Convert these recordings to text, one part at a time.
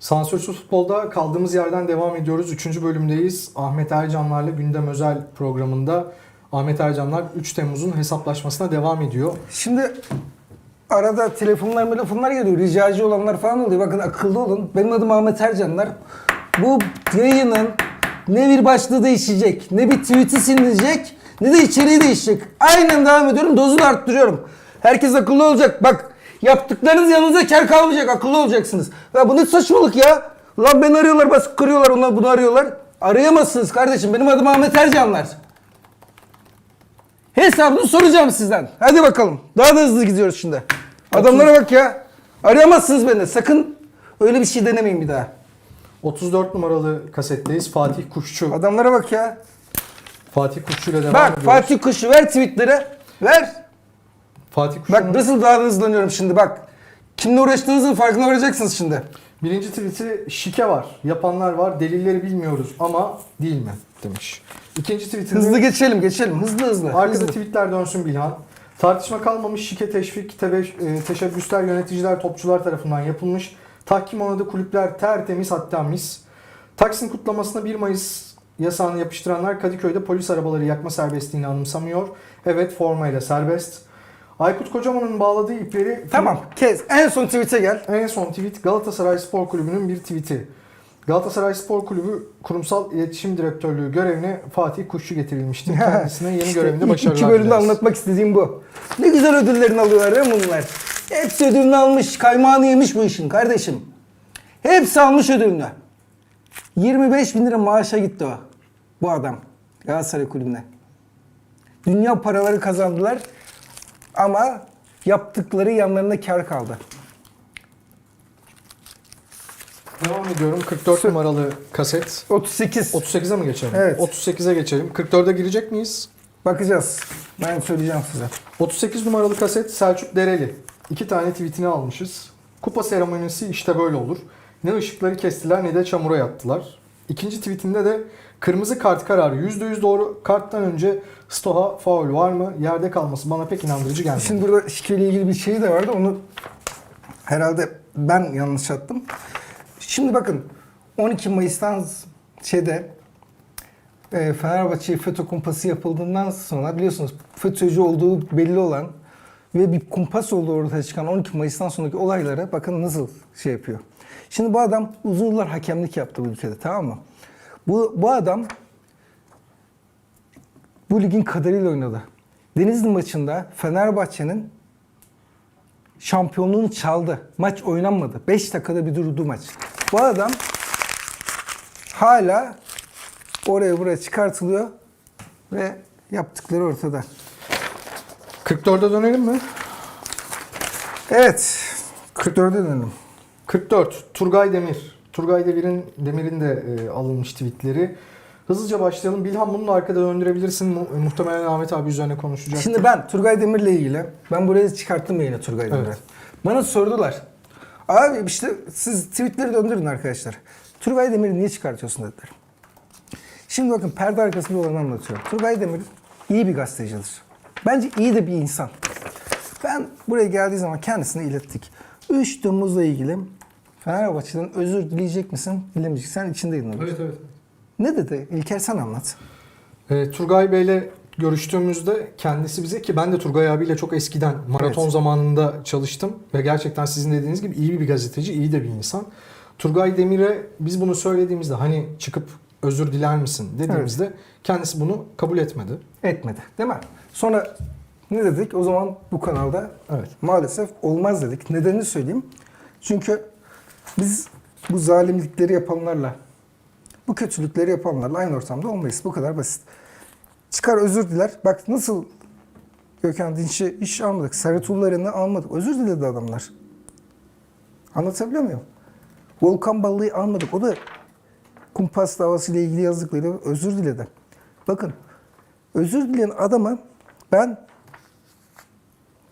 Sansürsüz futbolda kaldığımız yerden devam ediyoruz. Üçüncü bölümdeyiz. Ahmet Ercanlar'la gündem özel programında Ahmet Ercanlar 3 Temmuz'un hesaplaşmasına devam ediyor. Şimdi arada telefonlar telefonlar geliyor. Ricacı olanlar falan oluyor. Bakın akıllı olun. Benim adım Ahmet Ercanlar. Bu yayının ne bir başlığı değişecek, ne bir tweet'i silinecek, ne de içeriği değişecek. Aynen devam ediyorum. Dozunu arttırıyorum. Herkes akıllı olacak. Bak yaptıklarınız yanınıza kar kalmayacak. Akıllı olacaksınız. Ya bu ne saçmalık ya? Lan beni arıyorlar, basıp kırıyorlar. Onlar bunu arıyorlar. Arayamazsınız kardeşim. Benim adım Ahmet Ercanlar. Hesabını soracağım sizden. Hadi bakalım. Daha da hızlı gidiyoruz şimdi. Adamlara bak ya. Arayamazsınız beni. Sakın öyle bir şey denemeyin bir daha. 34 numaralı kasetteyiz. Fatih Kuşçu. Adamlara bak ya. Fatih Kuşçu ile devam Bak ediyoruz. Fatih Kuşu ver tweetlere. Ver. Fatih Bak Kuşçu'nun nasıl daha da hızlanıyorum şimdi bak. Kimle uğraştığınızın farkına varacaksınız şimdi. birinci tweet'i şike var. Yapanlar var. Delilleri bilmiyoruz ama değil mi? Demiş. İkinci tweetinde Hızlı geçelim geçelim. Hızlı hızlı. Arkada hızlı. tweetler dönsün Bilhan. Tartışma kalmamış şike teşvik, tebe- e, teşebbüsler yöneticiler, topçular tarafından yapılmış. Tahkim onadı kulüpler tertemiz hatta mis. Taksim kutlamasına 1 Mayıs yasağını yapıştıranlar Kadıköy'de polis arabaları yakma serbestliğini anımsamıyor. Evet formayla serbest. Aykut Kocaman'ın bağladığı ipleri... Tamam kes. En son tweet'e gel. En son tweet Galatasaray Spor Kulübü'nün bir tweeti. Galatasaray Spor Kulübü Kurumsal İletişim Direktörlüğü görevine Fatih Kuşçu getirilmişti. Kendisine yeni İşte görevinde başarılar iki bölümde dileriz. anlatmak istediğim bu. Ne güzel ödüllerini alıyorlar ya bunlar. Hepsi ödülünü almış. Kaymağını yemiş bu işin kardeşim. Hepsi almış ödülünü. 25 bin lira maaşa gitti o. Bu adam. Galatasaray Kulübü'ne. Dünya paraları kazandılar. Ama yaptıkları yanlarına kar kaldı. Devam ediyorum. 44 numaralı kaset. 38. 38'e mi geçelim? Evet. 38'e geçelim. 44'e girecek miyiz? Bakacağız. Ben söyleyeceğim size. 38 numaralı kaset Selçuk Dereli. İki tane tweetini almışız. Kupa seremonisi işte böyle olur. Ne ışıkları kestiler ne de çamura yattılar. İkinci tweetinde de kırmızı kart kararı %100 doğru. Karttan önce Stoha faul var mı? Yerde kalması bana pek inandırıcı gelmedi. Şimdi burada şikeyle ilgili bir şey de vardı. Onu herhalde ben yanlış attım. Şimdi bakın 12 Mayıs'tan şeyde e, Fenerbahçe FETÖ kumpası yapıldığından sonra biliyorsunuz FETÖ'cü olduğu belli olan ve bir kumpas olduğu ortaya çıkan 12 Mayıs'tan sonraki olaylara bakın nasıl şey yapıyor. Şimdi bu adam uzun yıllar hakemlik yaptı bu ülkede tamam mı? Bu, bu adam bu ligin kadarıyla oynadı. Denizli maçında Fenerbahçe'nin şampiyonluğunu çaldı. Maç oynanmadı. 5 dakikada bir durdu maç. Bu adam hala oraya buraya çıkartılıyor ve yaptıkları ortada. 44'e dönelim mi? Evet. 44'e dönelim. 44. Turgay Demir. Turgay Demir'in Demir'in de e, alınmış tweetleri. Hızlıca başlayalım. Bilhan bunu da arkada döndürebilirsin. Mu- muhtemelen Ahmet abi üzerine konuşacak. Şimdi ben Turgay Demir'le ilgili, ben buraya çıkarttım yine Turgay Demir'i. Evet. Bana sordular. Abi işte siz tweetleri döndürün arkadaşlar. Turgay Demir'i niye çıkartıyorsun dediler. Şimdi bakın perde arkasında olanı anlatıyorum. Turgay Demir iyi bir gazetecidir. Bence iyi de bir insan. Ben buraya geldiği zaman kendisine ilettik. 3 Temmuz'la ilgili Fenerbahçe'den özür dileyecek misin? Dilemeyecek. Sen içindeydin. Evet evet. Ne dedi? İlker sen anlat. E, Turgay Bey'le görüştüğümüzde kendisi bize ki ben de Turgay abiyle çok eskiden maraton Evet. zamanında çalıştım ve gerçekten sizin dediğiniz gibi iyi bir gazeteci, iyi de bir insan. Turgay Demir'e biz bunu söylediğimizde hani çıkıp özür diler misin dediğimizde kendisi bunu kabul etmedi. Etmedi. Değil mi? Sonra ne dedik? O zaman bu kanalda Evet. maalesef olmaz dedik. Nedenini söyleyeyim. Çünkü biz bu zalimlikleri yapanlarla, bu kötülükleri yapanlarla aynı ortamda olmayız. Bu kadar basit. Çıkar özür diler. Bak nasıl Gökhan Dinç'i iş almadık. Servet Ulular'ını almadık. Özür diledi adamlar. Anlatabiliyor muyum? Volkan Ballı'yı almadık. O da kumpas davasıyla ilgili yazdıkları özür diledi. Bakın özür dileyen adama ben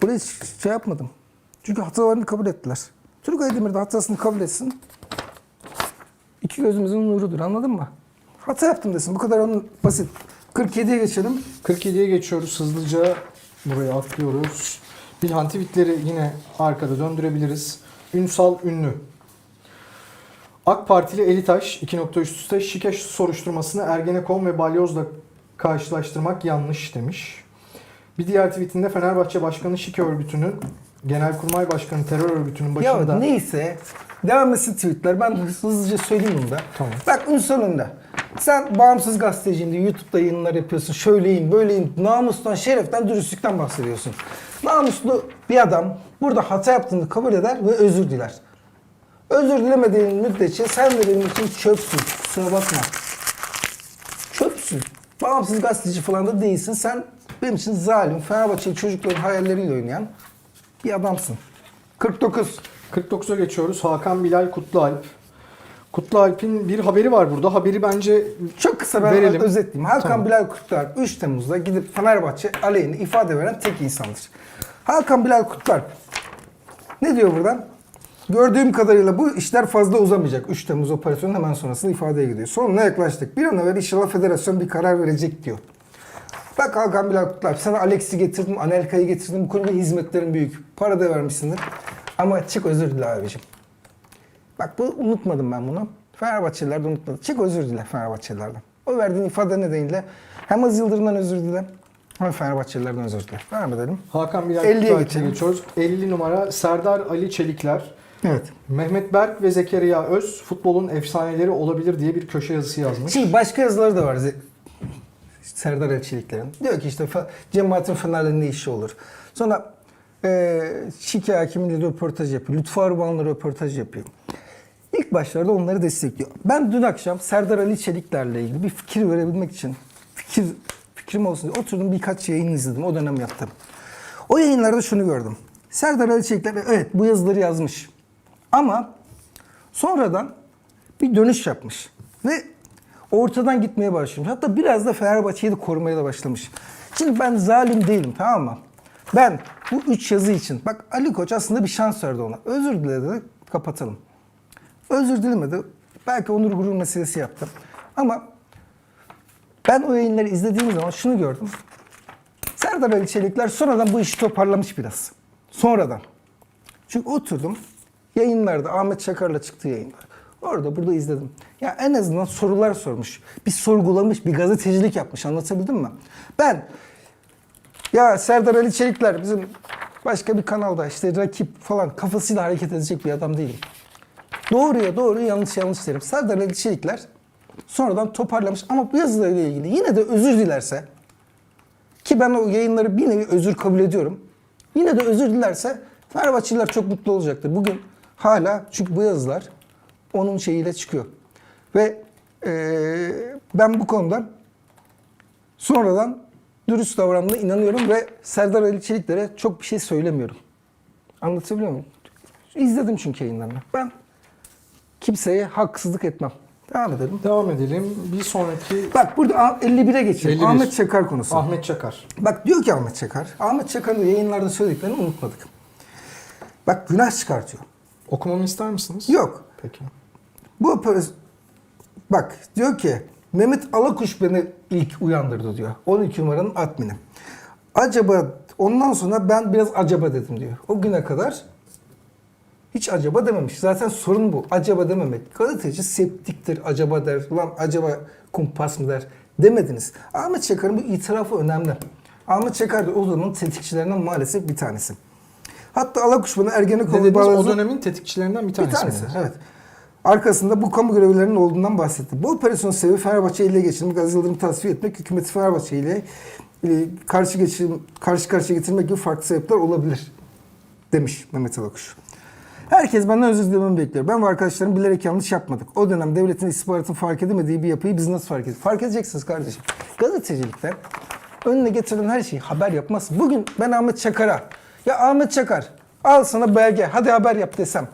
buraya şey yapmadım. Çünkü hatalarını kabul ettiler. Turgay Demir de hatasını kabul etsin. İki gözümüzün nurudur anladın mı? Hata yaptım desin. Bu kadar onun basit. 47'ye geçelim. 47'ye geçiyoruz hızlıca. Buraya atlıyoruz. Bilhan tweetleri yine arkada döndürebiliriz. Ünsal Ünlü. AK Partili Elitaş 2 nokta üst üste şike soruşturmasını Ergenekon ve Balyoz'la karşılaştırmak yanlış demiş. Bir diğer tweetinde Fenerbahçe Başkanı Şike örgütünün Genelkurmay Başkanı terör örgütünün başında Ya neyse. Devam etsin tweetler. Ben hızlıca söyleyeyim bunu da. Tamam. Bak Ünsal'ın da. Sen bağımsız gazeteciyim diye YouTube'da yayınlar yapıyorsun. Şöyleyim, böyleyim. Namustan, şereften, dürüstlükten bahsediyorsun. Namuslu bir adam burada hata yaptığını kabul eder ve özür diler. Özür dilemediğin müddetçe sen de benim için çöpsün. Kusura bakma. Çöpsün. Bağımsız gazeteci falan da değilsin. Sen benim için zalim, Fenerbahçeli çocukların hayalleriyle oynayan bir adamsın. 49. 49'a geçiyoruz. Hakan Bilal Kutlualp. Kutlualp'in bir haberi var burada. Haberi bence Çok kısa ben Verelim. özetleyeyim. Hakan Tamam. Bilal Kutlualp 3 Temmuz'da gidip Fenerbahçe aleyhine ifade veren tek insandır. Hakan Bilal Kutlualp ne diyor buradan? Gördüğüm kadarıyla bu işler fazla uzamayacak. 3 Temmuz operasyonun hemen sonrasında ifadeye gidiyor. Sonuna yaklaştık. Bir an evvel inşallah federasyon bir karar verecek diyor. Bak Hakan Bilal Kutlualp sana Alex'i getirdim, Anelka'yı getirdim. Bu konuda hizmetlerin büyük. Para da vermişsindir. Ama çık özür dile abicim. Bak bu unutmadım ben bunu. Fenerbahçeliler de unutmadı. Çık özür dile Fenerbahçelilerden. O verdiğin ifade nedeniyle hem Aziz Yıldırım'dan özür dile hem Fenerbahçelilerden özür dile. Devam edelim. Hakan Bilal 50'ye Kutlualp'e geçelim. geçiyoruz. 50 numara Serdar Ali Çelikler. Evet. Mehmet Berk ve Zekeriya Öz futbolun efsaneleri olabilir diye bir köşe yazısı yazmış. Şimdi başka yazıları da var. Serdar Elçilikler'in. Diyor ki işte cemaatin Fener'le ne işi olur. Sonra e, Şike Hakimi'yle röportaj yapıyor. Lütfü Arıban'la röportaj yapıyor. İlk başlarda onları destekliyor. Ben dün akşam Serdar Ali Çelikler'le ilgili bir fikir verebilmek için fikir fikrim olsun diye oturdum birkaç yayın izledim. O dönem yaptım. O yayınlarda şunu gördüm. Serdar Ali Çelikler evet bu yazıları yazmış. Ama sonradan bir dönüş yapmış. Ve ortadan gitmeye başlamış. Hatta biraz da Fenerbahçe'yi de korumaya da başlamış. Şimdi ben zalim değilim tamam mı? Ben bu üç yazı için, bak Ali Koç aslında bir şans verdi ona. Özür diledi, kapatalım. Özür dilemedi. Belki onur gurur meselesi yaptı. Ama ben o yayınları izlediğim zaman şunu gördüm. Serdar Ali Çelikler sonradan bu işi toparlamış biraz. Sonradan. Çünkü oturdum yayınlarda Ahmet Çakar'la çıktığı yayınlar. Orada burada izledim. Ya en azından sorular sormuş. Bir sorgulamış, bir gazetecilik yapmış. Anlatabildim mi? Ben ya Serdar Ali Çelikler bizim başka bir kanalda işte rakip falan kafasıyla hareket edecek bir adam değilim. Doğruya doğru yanlış yanlış derim. Serdar Ali Çelikler sonradan toparlamış ama bu yazılarıyla ilgili yine de özür dilerse ki ben o yayınları bir nevi özür kabul ediyorum. Yine de özür dilerse Fenerbahçeliler çok mutlu olacaktır. Bugün hala çünkü bu yazılar onun şeyiyle çıkıyor. Ve eee, ben bu konuda sonradan dürüst davrandığına inanıyorum ve Serdar Ali Çelikler'e çok bir şey söylemiyorum. Anlatabiliyor muyum? İzledim çünkü yayınlarını. Ben kimseye haksızlık etmem. Devam edelim. Devam edelim. Bir sonraki Bak burada 51'e geçelim. 51. Ahmet Çakar konusu. Ahmet Çakar. Bak diyor ki Ahmet Çakar. Ahmet Çakar'ın yayınlarda söylediklerini unutmadık. Bak günah çıkartıyor. Okumamı ister misiniz? Yok. Peki. Bu. Bak diyor ki Mehmet Alakuş beni ilk uyandırdı diyor. 12 numaranın admini. Acaba ondan sonra ben biraz acaba dedim diyor. O güne kadar hiç acaba dememiş. Zaten sorun bu. Acaba dememek. Gazeteci septiktir, acaba der. Lan acaba kumpas mı der demediniz. Ahmet Çakar'ın bu itirafı önemli. Ahmet Çakar da o zamanın tetikçilerinden maalesef bir tanesi. Hatta Alakuş bana Ne Ergenekon dediniz? O bağlantısı- dönemin tetikçilerinden bir bir tanesi. tanesi, mi? evet. Arkasında bu kamu görevlilerinin olduğundan bahsetti. Bu operasyon sebebi Fenerbahçe ile geçirmek, Aziz Yıldırım'ı tasfiye etmek, hükümeti Fenerbahçe ile e, karşı, geçirim, karşı karşıya getirmek gibi farklı sebepler olabilir demiş Mehmet Alakuş. Herkes benden özür dilememi bekliyor. Ben ve arkadaşlarım bilerek yanlış yapmadık. O dönem devletin istihbaratın fark edemediği bir yapıyı biz nasıl fark ettik? Fark edeceksiniz kardeşim. Gazetecilikte önüne getirilen her şeyi haber yapmaz. Bugün ben Ahmet Çakar'a ya Ahmet Çakar al sana belge hadi haber yap desem.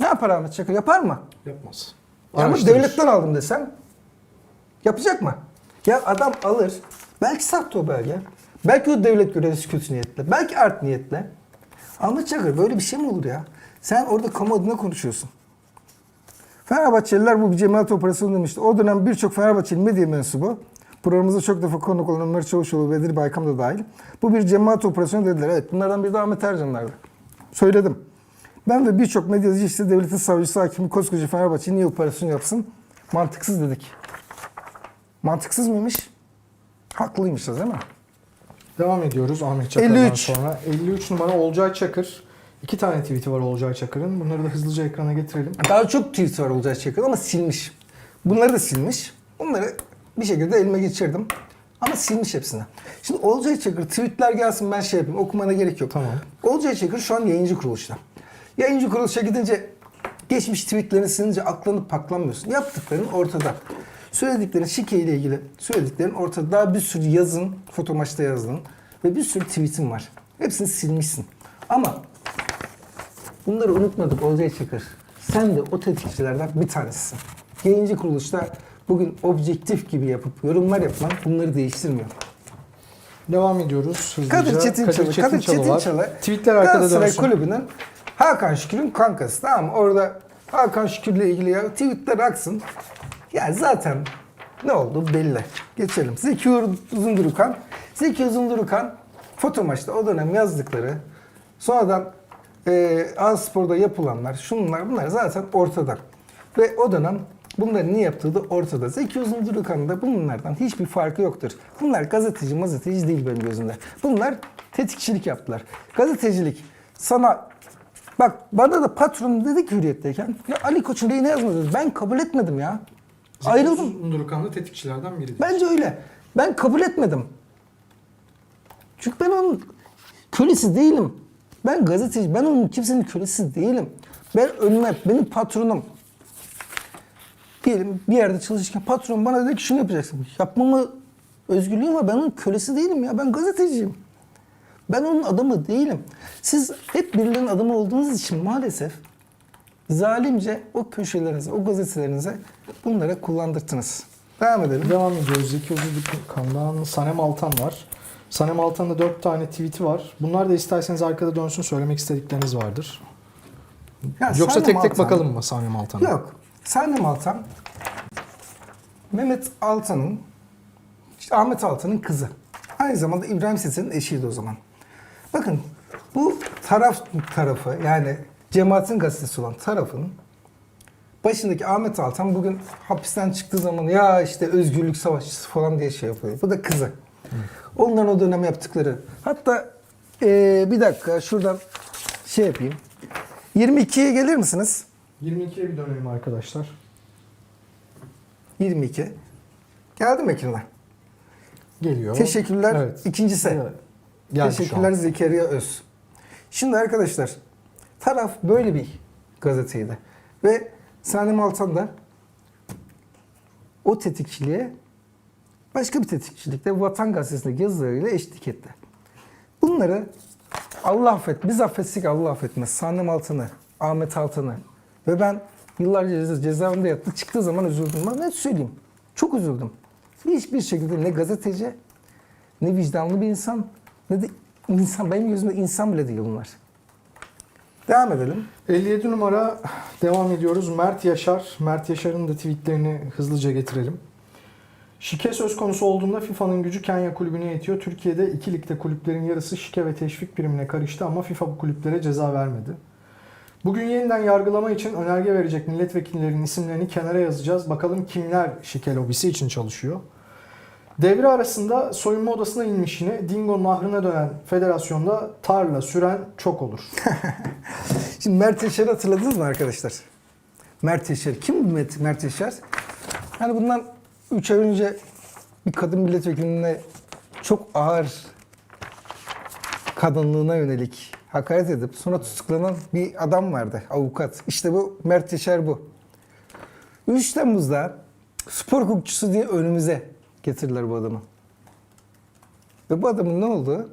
Ne yapar Ahmet Çakar? Yapar mı? Yapmaz. Ya ama Araştırır. devletten aldım desem yapacak mı? Ya adam alır. Belki sattı o belge. Belki o devlet görevlisi kötü niyetle. Belki art niyetle. Ahmet Çakır böyle bir şey mi olur ya? Sen orada kamu adına konuşuyorsun. Fenerbahçeliler bu bir cemaat operasyonu demişti. O dönem birçok Fenerbahçeli medya mensubu programımızda çok defa konuk olan Ömer Çavuşoğlu Bedir Baykam da dahil. Bu bir cemaat operasyonu dediler. Evet bunlardan biri de Ahmet Ercanlar'dı. Söyledim. Ben ve birçok medyacı işte devletin savcısı, hakimi, koskoca Fenerbahçe niye operasyon yapsın? Mantıksız dedik. Mantıksız mıymış? Haklıymışız değil mi? Devam ediyoruz Ahmet Çakar'dan 53. sonra. 53 numara Olcay Çakır. İki tane tweet'i var Olcay Çakır'ın. Bunları da hızlıca ekrana getirelim. Daha çok tweet var olacağı Çakır ama silmiş. Bunları da silmiş. Bunları bir şekilde elime geçirdim. Ama silmiş hepsini. Şimdi Olcay Çakır tweetler gelsin ben şey yapayım. Okumana gerek yok. Tamam. Olcay Çakır şu an yayıncı kuruluşta. Yayıncı kuruluşa gidince geçmiş tweetlerini silince aklanıp paklanmıyorsun. Yaptıkların ortada. Söylediklerin şike ile ilgili söylediklerin ortada. Daha bir sürü yazın, foto maçta yazdın ve bir sürü tweetin var. Hepsini silmişsin. Ama bunları unutmadık Olcay Çakır. Sen de o tetikçilerden bir tanesisin. Yayıncı kuruluşta bugün objektif gibi yapıp yorumlar yapman bunları değiştirmiyor. Devam ediyoruz hızlıca. Kadir Çetinçalı, Kadir Çetinçalı var. Çetinçalı Tweetler arkada Galatasaray dönsün. Kulübü'nün Hakan Şükür'ün kankası tamam mı? Orada Hakan Şükür'le ilgili ya tweetler aksın. Ya zaten ne oldu belli. Geçelim. Zeki Uzundurukan. Zeki Uzundurukan foto maçta o dönem yazdıkları sonradan e, Anspor'da yapılanlar şunlar bunlar zaten ortada. Ve o dönem bunları niye yaptığı da ortada. Zeki Uzundurukan'ın da bunlardan hiçbir farkı yoktur. Bunlar gazeteci mazeteci değil benim gözümde. Bunlar tetikçilik yaptılar. Gazetecilik sana bak bana da patron dedi ki hürriyetteyken ya Ali Koç'un lehine yazmadı. Ben kabul etmedim ya. Ayrıldım. Nurkan da tetikçilerden biridir. Bence öyle. Ben kabul etmedim. Çünkü ben onun kölesi değilim. Ben gazeteci, ben onun kimsenin kölesi değilim. Ben önüme, benim patronum. Diyelim bir yerde çalışırken patron bana dedi ki şunu yapacaksın. Yapmamı özgürlüğüm var. Ben onun kölesi değilim ya. Ben gazeteciyim. Ben onun adamı değilim. Siz hep birilerinin adamı olduğunuz için maalesef zalimce o köşelerinize, o gazetelerinize bunlara kullandırttınız. Devam edelim. Devam ediyoruz. Zeki Uzundurukan'dan Sanem Altan var. Sanem Altan'da 4 tane tweet'i var. Bunlar da isterseniz arkada dönsün söylemek istedikleriniz vardır. Ya Yoksa Sanem tek tek Altan- bakalım mı Sanem Altan'a? Yok. Sanem Altan, Mehmet Altan'ın, işte Ahmet Altan'ın kızı. Aynı zamanda İbrahim Ses'in eşiydi o zaman. Bakın bu taraf tarafı yani cemaatin gazetesi olan tarafın başındaki Ahmet Altan bugün hapisten çıktığı zaman ya işte özgürlük savaşçısı falan diye şey yapıyor. Bu da kızı. Onların o dönem yaptıkları. Hatta eee, bir dakika şuradan şey yapayım. 22'ye gelir misiniz? 22'ye bir dönelim arkadaşlar. 22. Geldi mi ekrana? Geliyor. Teşekkürler. Evet. İkincisi. Evet. Geldi Teşekkürler. Zekeriya Öz. Şimdi arkadaşlar taraf böyle bir gazeteydi. Ve Sanem Altan da o tetikçiliğe başka bir tetikçilikte Vatan Gazetesi'ndeki yazılarıyla eşlik etti. Bunları Allah affet, biz affetsek Allah affetmez. Sanem Altan'ı, Ahmet Altan'ı ve ben yıllarca ceza, cezaevinde yattı. Çıktığı zaman üzüldüm. Ben ne söyleyeyim? Çok üzüldüm. Hiçbir şekilde ne gazeteci, ne vicdanlı bir insan, ne de insan. Benim gözümde insan bile değil bunlar. Devam edelim. 57 numara devam ediyoruz. Mert Yaşar. Mert Yaşar'ın da tweetlerini hızlıca getirelim. Şike söz konusu olduğunda FIFA'nın gücü Kenya kulübüne yetiyor. Türkiye'de iki ligde kulüplerin yarısı şike ve teşvik primine karıştı ama FIFA bu kulüplere ceza vermedi. Bugün yeniden yargılama için önerge verecek milletvekillerinin isimlerini kenara yazacağız. Bakalım kimler şike lobisi için çalışıyor. Devre arasında soyunma odasına inmiş yine Dingo nahrına dönen federasyonda tarla süren çok olur. Şimdi Mert Yaşar'ı hatırladınız mı arkadaşlar? Mert Yaşar. Kim bu Mert, Mert Yaşar? Hani bundan 3 ay önce bir kadın milletvekiline çok ağır kadınlığına yönelik hakaret edip sonra tutuklanan bir adam vardı. Avukat. İşte bu Mert Yaşar bu. 3 Temmuz'da spor hukukçusu diye önümüze getirdiler bu adamı. Ve bu adamın ne olduğu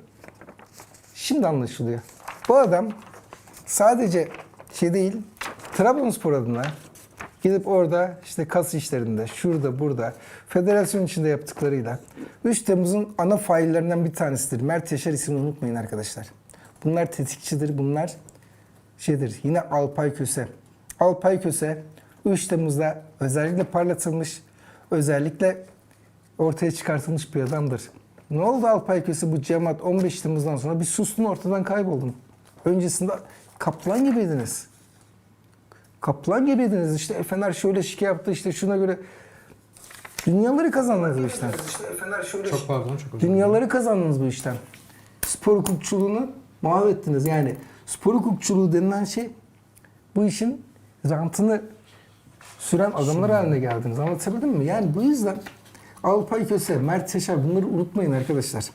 şimdi anlaşılıyor. Bu adam sadece şey değil, Trabzonspor adına gidip orada işte kas işlerinde, şurada, burada, federasyon içinde yaptıklarıyla 3 Temmuz'un ana faillerinden bir tanesidir. Mert Yaşar ismini unutmayın arkadaşlar. Bunlar tetikçidir, bunlar şeydir. Yine Alpay Köse. Alpay Köse 3 Temmuz'da özellikle parlatılmış, özellikle ortaya çıkartılmış bir adamdır. Ne oldu Alpay Köse bu cemaat 15 Temmuz'dan sonra bir sustun ortadan kayboldun. Öncesinde Kaplan gibiydiniz. Kaplan gibiydiniz. İşte Fener şöyle şike yaptı işte şuna göre. Dünyaları kazandınız bu işten. Çok pardon çok özür dilerim. Dünyaları kazandınız bu işten. Spor hukukçuluğunu mahvettiniz. Yani spor hukukçuluğu denilen şey bu işin rantını süren adamlar haline geldiniz. Anlatabildim mi? Yani bu yüzden Alpay Köse, Mert Yaşar bunları unutmayın arkadaşlar.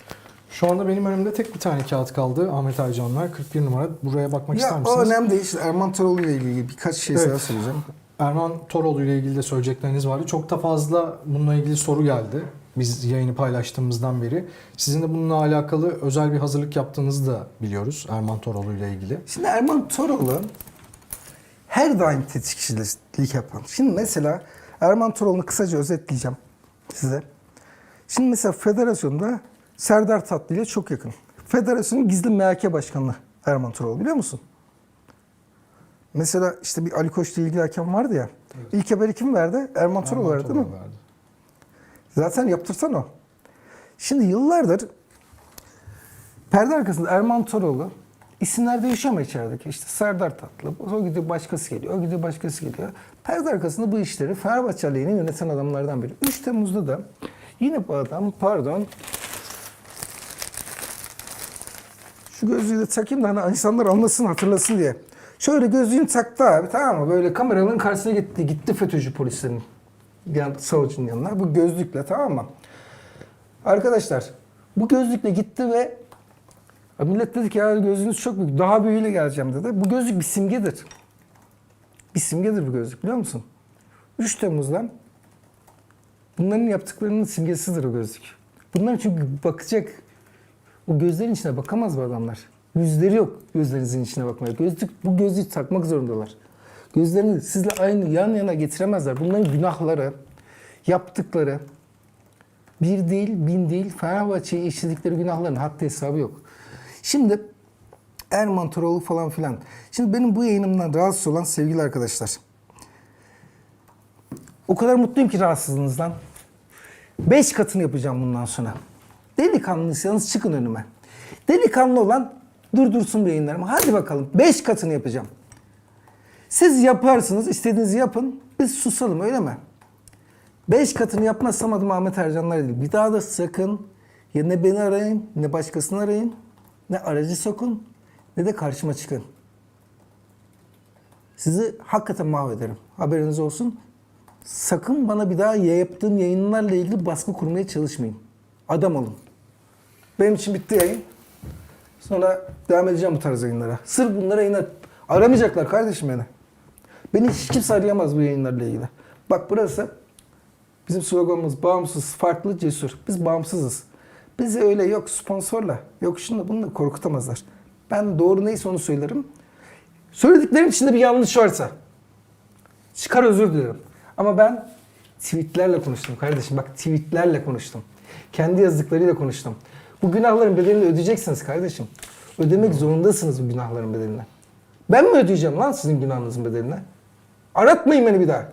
Şu anda benim önümde tek bir tane kağıt kaldı. Ahmet Aycanlar 41 numara. Buraya bakmak ister Ya o misiniz? önemli değil. İşte Erman Toroğlu ile ilgili birkaç şey Evet. söyleyeceğim. Erman Toroğlu ile ilgili de söyleyecekleriniz vardı. Çok da fazla bununla ilgili soru geldi. Biz yayını paylaştığımızdan beri. Sizin de bununla alakalı özel bir hazırlık yaptığınızı da biliyoruz Erman Toroğlu ile ilgili. Şimdi Erman Toroğlu her daim tetikçilik yapan. Şimdi mesela Erman Toroğlu'nu kısaca özetleyeceğim size. Şimdi mesela federasyonda Serdar Tatlı ile çok yakın. Federasyonun gizli MHK başkanı Erman Toroğlu biliyor musun? Mesela işte bir Ali Koç'la ilgili hakem vardı ya. İlk haberi kim verdi? Erman Toroğlu verdi değil mi? verdi. Zaten yaptırsan o. Şimdi yıllardır perde arkasında Erman Toroğlu isimler değişiyor ama içerideki. İşte Serdar Tatlı, o gidiyor başkası geliyor, o gidiyor başkası geliyor. Perde arkasında bu işleri Fenerbahçe Aleyhine yöneten adamlardan biri. 3 Temmuz'da da yine bu adam pardon şu gözlüğü de takayım da hani insanlar anlasın hatırlasın diye. Şöyle gözlüğünü taktı abi tamam mı? Böyle kameranın karşısına gitti. Gitti FETÖ'cü polislerin yan, savcının yanına. Bu gözlükle tamam mı? Arkadaşlar bu gözlükle gitti ve ya millet dedi ki ya gözlüğünüz çok büyük. Daha büyüğüyle geleceğim dedi. Bu gözlük bir simgedir. Bir simgedir bu gözlük biliyor musun? 3 Temmuz'dan bunların yaptıklarının simgesidir o gözlük. Bunlar çünkü bakacak o gözlerin içine bakamaz bu adamlar. Yüzleri yok gözlerinizin içine bakmaya. Gözlük, bu gözlüğü takmak zorundalar. Gözlerini sizle aynı yan yana getiremezler. Bunların günahları, yaptıkları bir değil, bin değil Fenerbahçe'ye işledikleri günahların haddi hesabı yok. Şimdi Erman Toroğlu falan filan. Şimdi benim bu yayınımdan rahatsız olan sevgili arkadaşlar. O kadar mutluyum ki rahatsızlığınızdan. Beş katını yapacağım bundan sonra. Delikanlıysanız çıkın önüme. Delikanlı olan durdursun bu yayınlarımı. Hadi bakalım. Beş katını yapacağım. Siz yaparsınız, istediğinizi yapın. Biz susalım öyle mi? Beş katını yapmazsam adım Ahmet Ercanlar değil. Bir daha da sakın ya ne beni arayın, ne başkasını arayın, ne aracı sokun, ne de karşıma çıkın. Sizi hakikaten mahvederim. Haberiniz olsun. Sakın bana bir daha yaptığım yayınlarla ilgili baskı kurmaya çalışmayın. Adam olun. Benim için bitti yayın. Sonra devam edeceğim bu tarz yayınlara. Sırf bunlara yayınlar. Aramayacaklar kardeşim beni. Beni hiç kimse arayamaz bu yayınlarla ilgili. Bak burası bizim sloganımız bağımsız, farklı, cesur. Biz bağımsızız. Bizi öyle yok sponsorla, yok şunla bununla korkutamazlar. Ben doğru neyse onu söylerim. Söylediklerim içinde bir yanlış varsa çıkar özür dilerim. Ama ben tweetlerle konuştum kardeşim. Bak tweetlerle konuştum. Kendi yazdıklarıyla konuştum. Bu günahların bedelini ödeyeceksiniz kardeşim. Ödemek zorundasınız bu günahların bedelini. Ben mi ödeyeceğim lan sizin günahınızın bedelini? Aratmayın beni bir daha.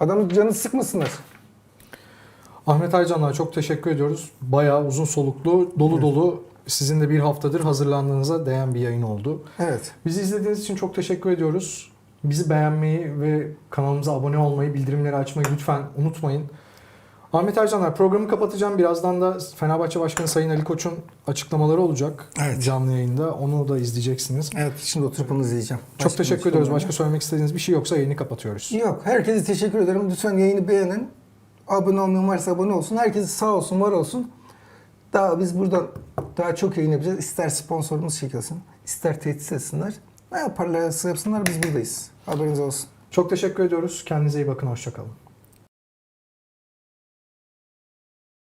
Adamın canını sıkmasınlar. Ahmet Aycanlar çok teşekkür ediyoruz. Bayağı uzun soluklu, dolu dolu sizin de bir haftadır hazırlandığınıza değen bir yayın oldu. Evet. Bizi izlediğiniz için çok teşekkür ediyoruz. Bizi beğenmeyi ve kanalımıza abone olmayı, bildirimleri açmayı lütfen unutmayın. Ahmet Ercanlar programı kapatacağım. Birazdan da Fenerbahçe Başkanı Sayın Ali Koç'un açıklamaları olacak Evet. canlı yayında. Onu da izleyeceksiniz. Evet şimdi oturup onu izleyeceğim. Çok Başka teşekkür bir ediyoruz. şey Başka söylemek istediğiniz bir şey yoksa yayını kapatıyoruz. Yok. Herkese teşekkür ederim. Lütfen yayını beğenin. Abone olmayan varsa abone olsun. Herkes sağ olsun, var olsun. Daha biz buradan daha çok yayın yapacağız. İster sponsorumuz çekilsin, ister tehdit etsinler. Ne yaparlarsa yapsınlar biz buradayız. Haberiniz olsun. Çok teşekkür ediyoruz. Kendinize iyi bakın. Hoşçakalın.